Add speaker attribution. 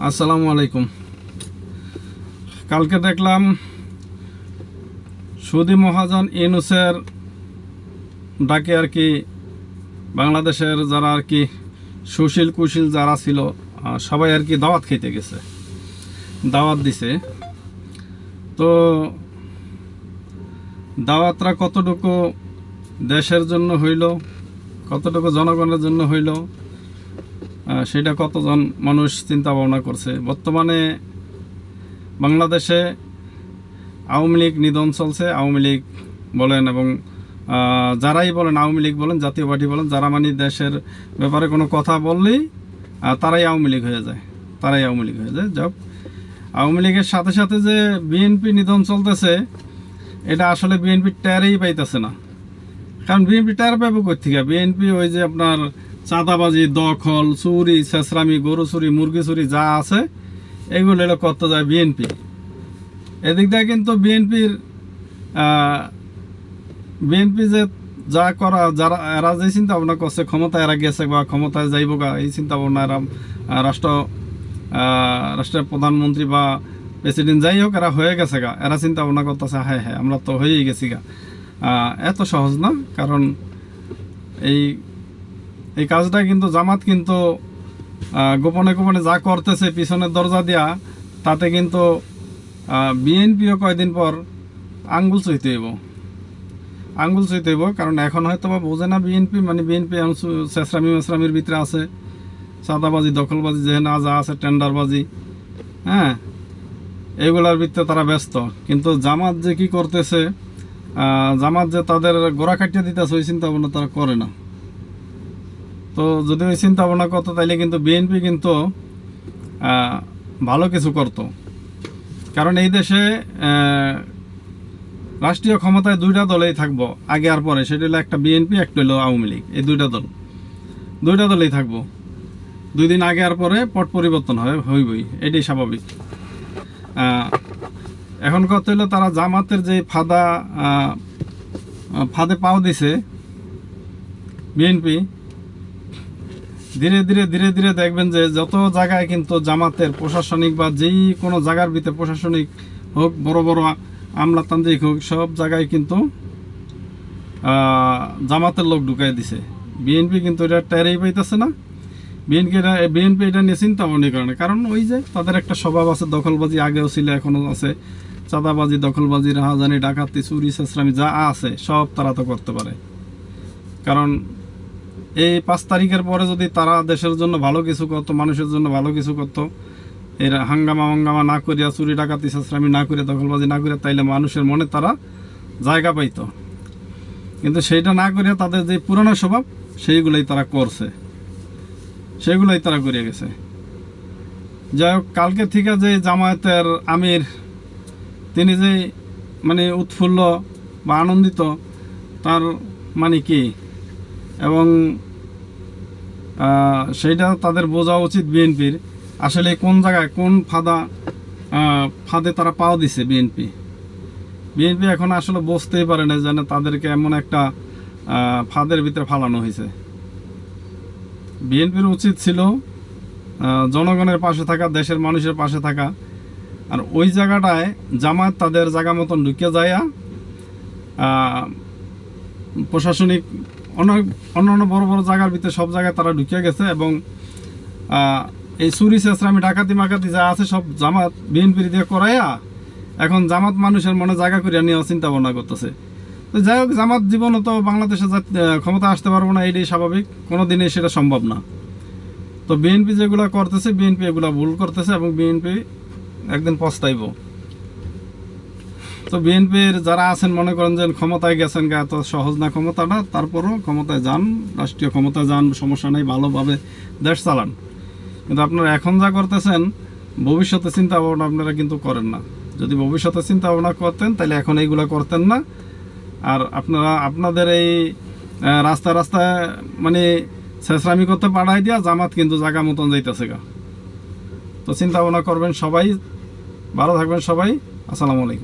Speaker 1: আসসালামু আলাইকুম। কালকে দেখলাম সুদি মহাজন ইনুসের ডাকে আর কি বাংলাদেশের যারা আর কি সুশীল কুশীল যারা ছিল সবাই আর কি দাওয়াত খেতে গেছে। দাওয়াত দিছে। তো দাওয়াতরা কতটুকু দেশের জন্য হইল, কতটুকু জনগণের জন্য হইল সেটা কতজন মানুষ চিন্তা ভাবনা করছে? বর্তমানে বাংলাদেশে আওয়ামী লীগ নিধন চলছে। আওয়ামী লীগ বলেন এবং যারাই বলেন, আওয়ামী লীগ বলেন, জাতীয় পার্টি বলেন, যারা মানে দেশের ব্যাপারে কোনো কথা বললেই তারাই আওয়ামী লীগ হয়ে যায়। তারাই আওয়ামী লীগ হয়ে যায়। যাক আওয়ামী লীগের সাথে সাথে যে বিএনপি নিধন চলতেছে, এটা আসলে বিএনপি টায়ারেই পাইতেছে না। কারণ বিএনপি টায়ার পাবে কোথেকে বিএনপি ওই যে আপনার চাঁদাবাজি, দখল, চুরি ছেসরামি গরু চুরি, মুরগি চুরি, যা আছে এগুলো এলো করতে যায় বিএনপি এদিক দিয়ে কিন্তু বিএনপির বিএনপি যে যা করা, যারা, এরা যে চিন্তা ভাবনা করছে, ক্ষমতায় এরা গেছে বা ক্ষমতায় যাইব গা, এই চিন্তা ভাবনা এরা রাষ্ট্র রাষ্ট্রের প্রধানমন্ত্রী বা প্রেসিডেন্ট যাই হোক, এরা হয়ে গেছে গা, এরা চিন্তা ভাবনা করতেছে হ্যাঁ হ্যাঁ আমরা তো হয়েই গেছি গা। এত সহজ না, কারণ এই এই কাজটা কিন্তু জামাত কিন্তু গোপনে গোপনে যা করতেছে পিছনের দরজা দিয়া, তাতে কিন্তু বিএনপিও কয়দিন পর আঙ্গুল চুইতে হইব। আঙ্গুল চুইতে হইব, কারণ এখন হয়তো বা বোঝে না বিএনপি মানে বিএনপি চেসরামি মেসরামির ভিতরে আছে। চাঁদাবাজি, দখলবাজি যে না যা আছে, টেন্ডারবাজি হ্যাঁ? এগুলার ভিতরে তারা ব্যস্ত। কিন্তু জামাত যে কি করতেছে জামাত যে তাদের গোড়া কাটিয়ে দিতেছে, ওই চিন্তা ভাবনা তারা করে না। তো যদি ওই চিন্তা ভাবনা করতো তাহলে কিন্তু বিএনপি কিন্তু ভালো কিছু করত। কারণ এই দেশে রাষ্ট্রীয় ক্ষমতায় দুইটা দলেই থাকব, আগে আর পরে। সেটা হলো একটা বিএনপি, একটা হলো আওয়ামী লীগ। এই দুইটা দল। দুইটা দলেই থাকব। দুই দিন আগে আর পরে পট পরিবর্তন হয় হইবই। এটাই স্বাভাবিক। এখন কত হলো তারা জামাতের যে ফাদা ফাঁদে পাও দিছে, বিএনপি ধীরে ধীরে ধীরে ধীরে দেখবেন যে যত জায়গায় কিন্তু জামাতের প্রশাসনিক বা যেই কোনো জায়গার ভিতরে প্রশাসনিক হোক, বড় বড় আমলাতান্ত্রিক হোক, সব জায়গায় কিন্তু জামাতের লোক ঢুকাই দিছে। বিএনপি কিন্তু এটা টেরেই পাইতেছে না। বিএনপি এটা বিএনপি এটা নিয়ে চিন্তা ভাবনা করে কারণ ওই যে তাদের একটা স্বভাব আছে, দখলবাজি আগেও ছিল, এখনও আছে। চাঁদাবাজি, দখলবাজি, রাহাজানি, ডাকাতি, চুরি চেঁচড়ামি যা আছে, সব তারা তো করতে পারে। কারণ এই পাঁচ তারিখের পরে যদি তারা দেশের জন্য ভালো কিছু করতো, মানুষের জন্য ভালো কিছু করতো, এর হাঙ্গামা হাঙ্গামা না করিয়া, চুরি ডাকাতি চেঁচড়ামি না করে দখলবাজি না করে তাইলে মানুষের মনে তারা জায়গা পাইতো। কিন্তু সেইটা না করিয়া তাদের যে পুরানো স্বভাব, সেইগুলোই তারা করছে। সেগুলোই তারা করিয়া গেছে। যাই হোক, কালকে থেকে যে জামায়াতের আমির, তিনি যে মানে উৎফুল্ল বা আনন্দিত, তার মানে কি? এবং সেইটা তাদের বোঝা উচিত বিএনপির আসলে কোন জায়গায় কোন ফাদা ফাঁদে তারা পাও দিছে বিএনপি। বিএনপি এখন আসলে বুঝতেই পারে না যেন তাদেরকে এমন একটা ফাঁদের ভিতরে ফালানো হয়েছে। বিএনপির উচিত ছিল জনগণের পাশে থাকা, দেশের মানুষের পাশে থাকা। আর ওই জায়গাটায় জামাত তাদের জায়গা মতন ঢুকে যায় প্রশাসনিক অনেক অন্যান্য বড় বড় জায়গার ভিতরে সব জায়গায় তারা ঢুকিয়ে গেছে এবং এই চুরি চেঁচড়ামি ডাকাতি মাকাতি যা আছে সব জামাত বিএনপির দিয়ে করাইয়া এখন জামাত মানুষের মনে জায়গা করিয়া নিয়ে চিন্তা ভাবনা করতেছে। তো যাই হোক, জামাত জীবনে তো বাংলাদেশে ক্ষমতা আসতে পারব না, এটাই স্বাভাবিক। কোনো দিনে সেটা সম্ভব না। তো বিএনপি যেগুলো করতেছে, বিএনপি এগুলো ভুল করতেছে এবং বিএনপি একদিন পস্তাইব। তো বিএনপির যারা আছেন মনে করেন যে ক্ষমতায় গেছেন গা এত সহজ না ক্ষমতাটা তারপরও ক্ষমতায় যান রাষ্ট্রীয় ক্ষমতায় যান সমস্যা নেই ভালোভাবে দেশ চালান। কিন্তু আপনারা এখন যা করতেছেন ভবিষ্যতে চিন্তা ভাবনা আপনারা কিন্তু করেন না। যদি ভবিষ্যতে চিন্তা ভাবনা করতেন তাহলে এখন এইগুলো করতেন না। আর আপনারা আপনাদের এই আহ, রাস্তায় রাস্তায় মানে শেষরামি করতে পাঠাই দিয়া জামাত কিন্তু জায়গা মতন যাইতেছে গা। তো চিন্তা ভাবনা করবেন সবাই ভালো থাকবেন সবাই। আসসালামু আলাইকুম।